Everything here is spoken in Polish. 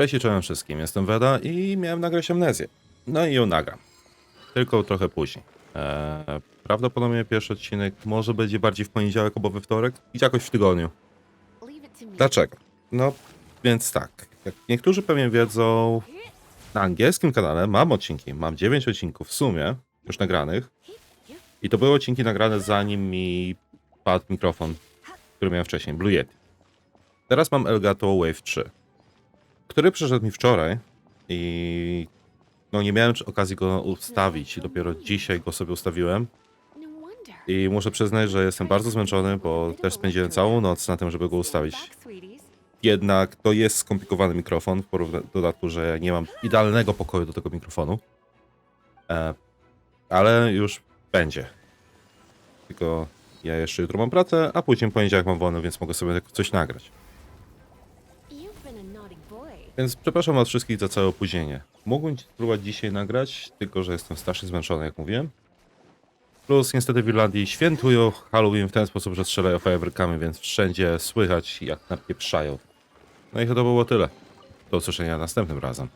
Cześć i czołem wszystkim, jestem Weda i miałem nagrać amnezję. No i ją nagram. Tylko trochę później. Eee, prawdopodobnie pierwszy odcinek może będzie bardziej w poniedziałek albo we wtorek i jakoś w tygodniu. Dlaczego? No, więc tak. Jak niektórzy pewnie wiedzą, na angielskim kanale mam odcinki. Mam 9 odcinków w sumie, już nagranych. I to były odcinki nagrane zanim mi padł mikrofon, który miałem wcześniej, Blue Yeti. Teraz mam Elgato Wave 3, który przyszedł mi wczoraj i no nie miałem okazji go ustawić. Dopiero dzisiaj go sobie ustawiłem. I muszę przyznać, że jestem bardzo zmęczony, bo też spędziłem całą noc na tym, żeby go ustawić. Jednak to jest skomplikowany mikrofon, w dodatku, że nie mam idealnego pokoju do tego mikrofonu. E, ale już będzie. Tylko ja jeszcze jutro mam pracę, a później poniedziałek mam wolny, więc mogę sobie coś nagrać. Więc przepraszam was wszystkich za całe opóźnienie. Mógłbym spróbować dzisiaj nagrać, tylko że jestem strasznie zmęczony, jak mówiłem. Plus niestety w Irlandii świętują Halloween w ten sposób, że strzelają fajerwerkami, więc wszędzie słychać jak napieprzają. No i chyba było tyle. Do usłyszenia następnym razem.